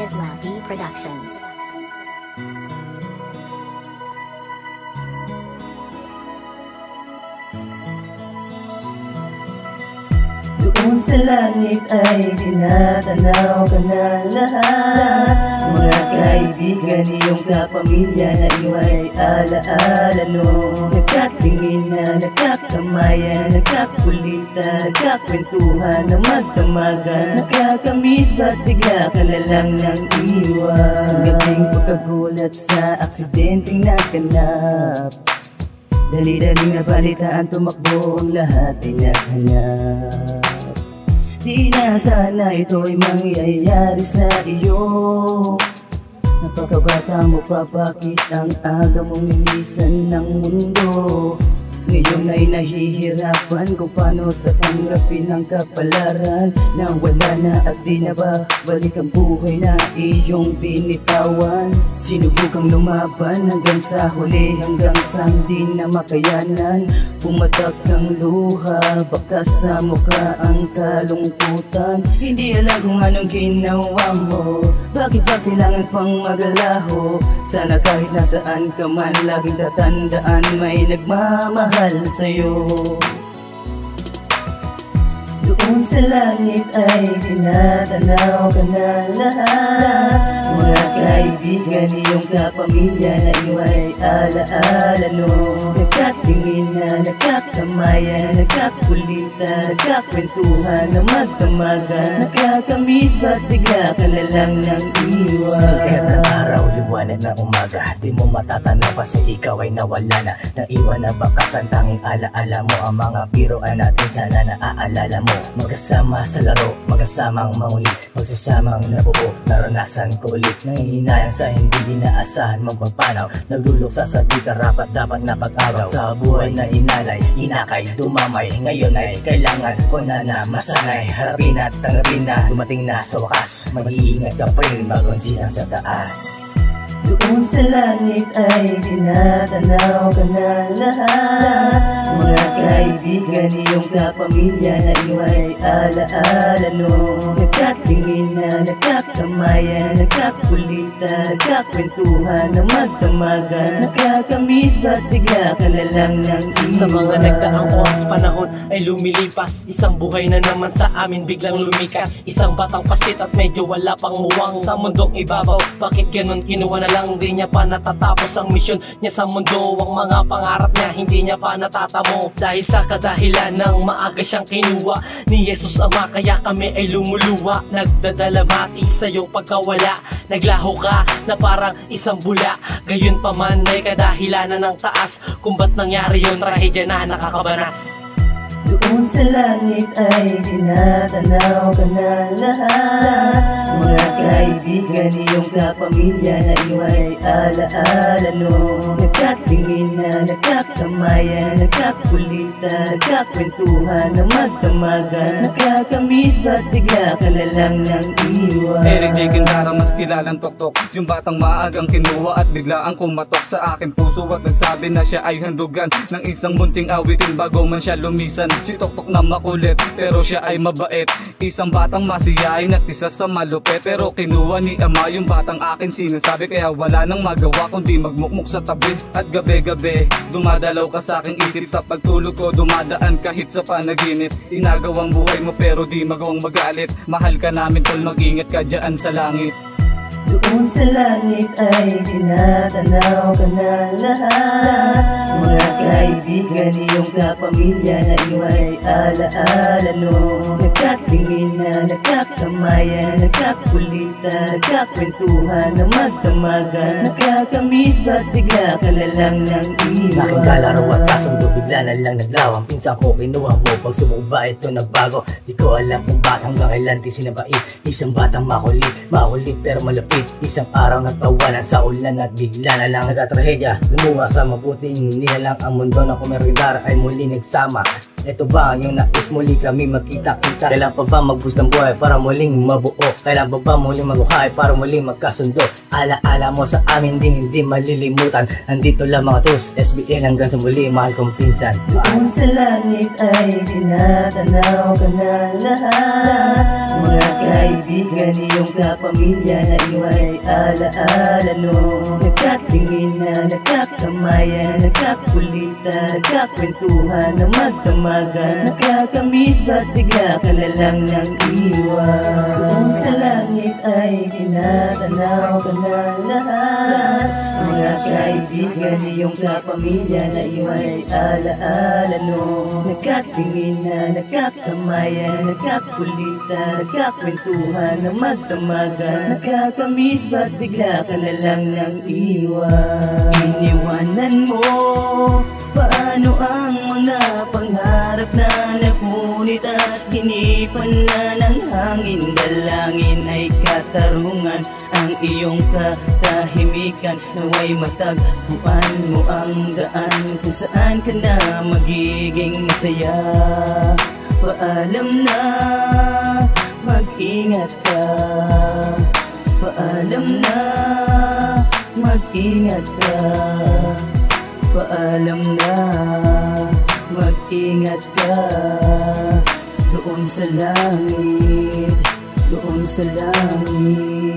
Islam Productions. Doon sa langit ay tinatanaw ka na lahat Mga kaibigan, iyong kapamilya na iwa'y alaala no Nagkatingin na, nagkakamayan, nagkakulita Nagkakwentuhan na magdamagan Nakakamiss ba't bigla ka na lang nang iwas Sa gabing pagkagulat sa aksidenteng naganap Dali-daling nabalitaan tumakbo ang lahat ay naghanap Di na sana ito'y mangyayari sa iyo. Napakabata mo pa bakit ang aga mong nilisan ng mundo ngayon ay nahihirapan kung paano tatanggapin ang kapalaran. Na wala na at di na ba balik ang buhay na iyong binitawan. Sinubukang lumaban hanggang sa huli hanggang sa hindi na makayanan. Pumatak ng luha, baka sa mukha ang kalungkutan. Hindi alam kung anong ginawa mo Bakit ba kailangan pang magalaho Sana kahit nasaan ka man laging tatandaan may nagmamahal mahal sa'yo. Doon sa langit ay tinatanaw ka na lahat. Mga kaibigan, iyong kapamilya na iwa'y alaala no Nagkatingin na, nagkakamayan, nagkakulita Nagkakwentuhan na magdamagan Nakakamiss ba't bigla ka na lang nang iwan? Sikat ng araw, liwanag ng umaga. Di mo matatanaw kasi ikaw ay nawala na. Naiwan na bakas ang tanging alaala mo? Ang mga biroan natin sana naaalala mo. Magkasama sa laro, magkasamang manguli Magsasamang nabuo, naranasan ko ulit Nangihinayang sa hindi inaasahan magpapanaw. Nagluluksa sa di karapat dapat na pag-araw Sa buhay na inalay, inakay, dumamay. Ngayon ay kailangan ko na na masanay. Harapin at tanggapin na dumating na sa wakas. Mag-iingat ka pa rin bago silang sa taas doon sa langit ay tinatanaw ka na lahat. Mga kaibigan, iyong kapamilya na iwa'y alaala no Nagkatingin na, nagkakamayan, nagkakulita Nagkakwentuhan na magdamagan. Nakakamiss ba't bigla ka na lang nang iwan? Sa mga nagdaang oras panahon ay lumilipas. Isang buhay na naman sa amin biglang lumikas. Isang batang pasit at medyo wala pang muwang. Sa mundong ibabaw, bakit ganun kinuha na lang Di niya pa natatapos ang misyon niya sa mundo. Ang mga pangarap niya hindi niya pa natatamo. Dahil sa kadahilan ng maaga siyang kinuha Ni Jesus Ama kaya kami ay lumuluwa. Nagdadalamati sa iyong pagkawala. Naglaho ka na parang isang bula. Gayon pa man may kadahilanan ng taas. Kung ba't nangyari yun? Trahedya na nakakabanas. Doon sa langit ay tinatanaw ka na lahat Mga kaibigan, iyong kapamilya na iwa'y alaala no Nagkatingin na, nagkakamayan, nagkakulita Nagkakwentuhan na magdamagan. Nakakamiss ba't bigla ka na lang nang iwan? Eric J. Quintana mas kilalang toktok Yung batang maagang kinuha at biglaan kumatok sa aking puso At nagsabi na siya ay handugan ng isang munting awitin. Bago man siya lumisan Si Toktok na makulit pero siya ay mabait. Isang batang masiyahin at isa sa malupet Pero kinuha ni ama yung batang akin. Sinasabi Kaya wala nang magawa kundi magmukmuk sa tabi. At gabi-gabi dumadalaw ka sa aking isip. Sa pagtulog ko dumadaan kahit sa panaginip. Inagawang buhay mo pero di magawang magalit. Mahal ka namin tol mag-ingat ka dyan sa langit. Doon sa langit ay tinatanaw ka na lahat. Mga kaibigan, iyong kapamilya na iwa'y alaala no Nagkatingin na, nagkakamayan, nagkakulita Nagkakwentuhan na magdamagan. Nakakamiss ba't bigla ka na lang nang iwan? Aking kalaro at kasundo bigla na lang naglawang Pinsan ko kinuha mo pag sumuba ito nagbago Di ko alam kung ba't hanggang kailan di sinabait. Isang batang makulit, makulit pero malapit. Isang araw nagtawanan sa ulan at bigla na lang nagkatrahedya Lumuha sa mabuting nilalang ang mundo na kumerindar ay muli nagsama Ito ba yung nais muli kami magkita-kita Kailan pa ba mag-boost ng buhay para muling mabuo? Kailan pa ba muling mabuhay para muling magkasundo? Ala-ala mo sa amin din hindi malilimutan. Nandito lang mga tos, SBN hanggang sa muli mahal kong pinsan. Doon sa langit ay tinatanaw ka na lahat. Mga kaibigan, iyong kapamilya na iway alaala no? Nagkatingin na, nagkakamayan, nagkakulitan, nagkakwentuhan na magdamagan Nakakamiss ba't bigla ka na lang nang iwan? Doon sa langit ay tinatanaw ka na lahat Mga kaibigan, iyong kapamilya na iway alaala no Nagkatingin na, nagkakamayan, nagkakulitan, nagkakwentuhan na magdamagan Nakakamiss ba't bigla ka na lang nang iwan? Iniwanan mo, paano ang mga pangarap na napunit at hinipan na ng hangin. Dalangin ay katarungan ang iyong katahimikan Naway matagpuan mo ang daan kung saan ka na magiging masaya. Paalam na, mag-ingat ka. Paalam na, mag-ingat ka. Paalam na, mag-ingat ka. Doon sa langit, doon sa langit